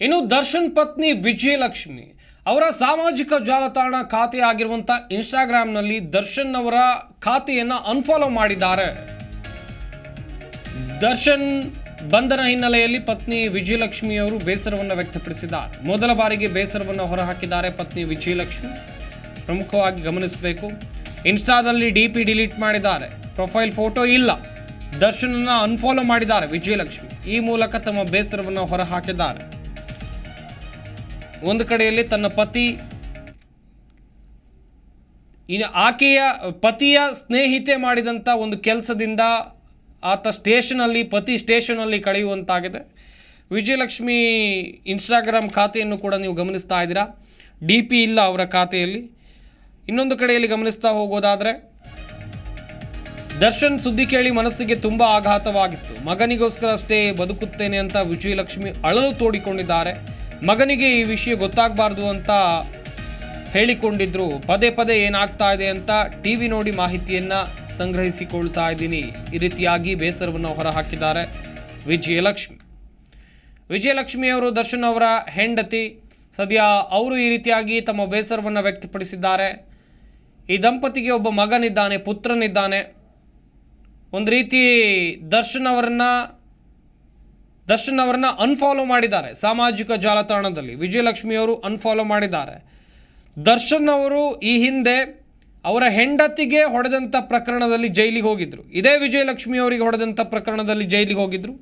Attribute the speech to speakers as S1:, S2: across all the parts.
S1: ಇನ್ನು ದರ್ಶನ್ ಪತ್ನಿ ವಿಜಯಲಕ್ಷ್ಮಿ ಅವರ ಸಾಮಾಜಿಕ ಜಾಲತಾಣ ಖಾತೆ ಆಗಿರುವಂಥ ಇನ್ಸ್ಟಾಗ್ರಾಮ್ನಲ್ಲಿ ದರ್ಶನ್ ಅವರ ಖಾತೆಯನ್ನು ಅನ್ಫಾಲೋ ಮಾಡಿದ್ದಾರೆ. ದರ್ಶನ್ ಬಂಧನ ಹಿನ್ನೆಲೆಯಲ್ಲಿ ಪತ್ನಿ ವಿಜಯಲಕ್ಷ್ಮಿ ಅವರು ಬೇಸರವನ್ನು ವ್ಯಕ್ತಪಡಿಸಿದ್ದಾರೆ. ಮೊದಲ ಬಾರಿಗೆ ಬೇಸರವನ್ನು ಹೊರಹಾಕಿದ್ದಾರೆ ಪತ್ನಿ ವಿಜಯಲಕ್ಷ್ಮಿ. ಪ್ರಮುಖವಾಗಿ ಗಮನಿಸಬೇಕು. ಇನ್ಸ್ಟಾದಲ್ಲಿ ಡಿ ಪಿ ಡಿಲೀಟ್ ಮಾಡಿದ್ದಾರೆ. ಪ್ರೊಫೈಲ್ ಫೋಟೋ ಇಲ್ಲ. ದರ್ಶನನ್ನು ಅನ್ಫಾಲೋ ಮಾಡಿದ್ದಾರೆ ವಿಜಯಲಕ್ಷ್ಮಿ. ಈ ಮೂಲಕ ತಮ್ಮ ಬೇಸರವನ್ನು ಹೊರಹಾಕಿದ್ದಾರೆ. ಒಂದು ಕಡೆಯಲ್ಲಿ ತನ್ನ ಪತಿ, ಇನ್ನು ಆಕೆಯ ಪತಿಯ ಸ್ನೇಹಿತೆ ಮಾಡಿದಂಥ ಒಂದು ಕೆಲಸದಿಂದ ಆತ ಸ್ಟೇಷನಲ್ಲಿ, ಪತಿ ಸ್ಟೇಷನಲ್ಲಿ ಕಳೆಯುವಂತಾಗಿದೆ. ವಿಜಯಲಕ್ಷ್ಮಿ ಇನ್ಸ್ಟಾಗ್ರಾಮ್ ಖಾತೆಯನ್ನು ಕೂಡ ನೀವು ಗಮನಿಸ್ತಾ ಇದ್ದೀರಾ? ಡಿ ಪಿ ಇಲ್ಲ ಅವರ ಖಾತೆಯಲ್ಲಿ. ಇನ್ನೊಂದು ಕಡೆಯಲ್ಲಿ ಗಮನಿಸ್ತಾ ಹೋಗೋದಾದರೆ, ದರ್ಶನ್ ಸುದ್ದಿ ಕೇಳಿ ಮನಸ್ಸಿಗೆ ತುಂಬ ಆಘಾತವಾಗಿತ್ತು. ಮಗನಿಗೋಸ್ಕರ ಅಷ್ಟೇ ಬದುಕುತ್ತೇನೆ ಅಂತ ವಿಜಯಲಕ್ಷ್ಮಿ ಅಳಲು ತೋಡಿಕೊಂಡಿದ್ದಾರೆ. ಮಗನಿಗೆ ಈ ವಿಷಯ ಗೊತ್ತಾಗಬಾರ್ದು ಅಂತ ಹೇಳಿಕೊಂಡಿದ್ರು. ಪದೇ ಪದೇ ಏನಾಗ್ತಾ ಇದೆ ಅಂತ ಟಿ ವಿ ನೋಡಿ ಮಾಹಿತಿಯನ್ನ ಸಂಗ್ರಹಿಸಿಕೊಳ್ತಾ ಇದ್ದೀನಿ. ಈ ರೀತಿಯಾಗಿ ಬೇಸರವನ್ನು ಹೊರಹಾಕಿದ್ದಾರೆ ವಿಜಯಲಕ್ಷ್ಮಿ. ವಿಜಯಲಕ್ಷ್ಮಿ ಅವರು, ದರ್ಶನ್ ಅವರ ಹೆಂಡತಿ ಸದ್ಯ ಅವರು ಈ ರೀತಿಯಾಗಿ ತಮ್ಮ ಬೇಸರವನ್ನು ವ್ಯಕ್ತಪಡಿಸಿದ್ದಾರೆ. ಈ ದಂಪತಿಗೆ ಒಬ್ಬ ಮಗನಿದ್ದಾನೆ, ಪುತ್ರನಿದ್ದಾನೆ. ಒಂದು ರೀತಿ ದರ್ಶನ್ ಅವರನ್ನ ದರ್ಶನ್ ಅವರನ್ನ ಅನ್ಫಾಲೋ ಮಾಡಿದ್ದಾರೆ. ಸಾಮಾಜಿಕ ಜಾಲತಾಣದಲ್ಲಿ ವಿಜಯಲಕ್ಷ್ಮಿ ಅವರು ಅನ್ಫಾಲೋ ಮಾಡಿದ್ದಾರೆ. ದರ್ಶನ್ ಅವರು ಈ ಹಿಂದೆ ಅವರ ಹೆಂಡತಿಗೆ ಹೊಡೆದಂಥ ಪ್ರಕರಣದಲ್ಲಿ ಜೈಲಿಗೆ ಹೋಗಿದ್ದರು ಇದೇ ವಿಜಯಲಕ್ಷ್ಮಿ ಅವರಿಗೆ ಹೊಡೆದಂಥ ಪ್ರಕರಣದಲ್ಲಿ ಜೈಲಿಗೆ ಹೋಗಿದ್ದರು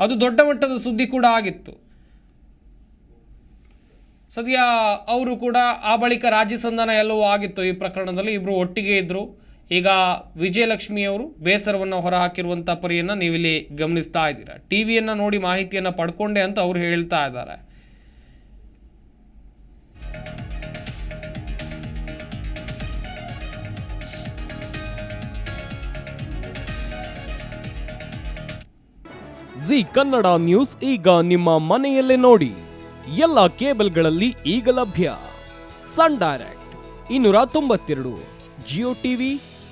S1: ಅದು ದೊಡ್ಡ ಮಟ್ಟದ ಸುದ್ದಿ ಕೂಡ ಆಗಿತ್ತು. ಸದ್ಯ ಅವರು ಕೂಡ ಆ ಬಳಿಕ ರಾಜ್ಯ ಸಂಧಾನ ಎಲ್ಲವೂ ಆಗಿತ್ತು. ಈ ಪ್ರಕರಣದಲ್ಲಿ ಇಬ್ಬರು ಒಟ್ಟಿಗೆ ಇದ್ದರು ಈಗ ವಿಜಯಲಕ್ಷ್ಮಿಯವರು ಬೇಸರವನ್ನು ಹೊರಹಾಕಿರುವಂಥ ಪರಿಯನ್ನು ನೀವಿಲ್ಲಿ ಗಮನಿಸ್ತಾ ಇದ್ದೀರಾ? ಟಿ ವಿಯನ್ನು ನೋಡಿ ಮಾಹಿತಿಯನ್ನು ಪಡ್ಕೊಂಡೆ ಅಂತ ಅವರು ಹೇಳ್ತಾ ಇದ್ದಾರೆ.
S2: ಜಿ ಕನ್ನಡ ನ್ಯೂಸ್ ಈಗ ನಿಮ್ಮ ಮನೆಯಲ್ಲೇ ನೋಡಿ. ಎಲ್ಲ ಕೇಬಲ್ಗಳಲ್ಲಿ ಈಗ ಲಭ್ಯ. ಸನ್ ಡೈರೆಕ್ಟ್ ಇನ್ನೂರ ತೊಂಬತ್ತೆರಡು, ಜಿಯೋ ಟಿವಿ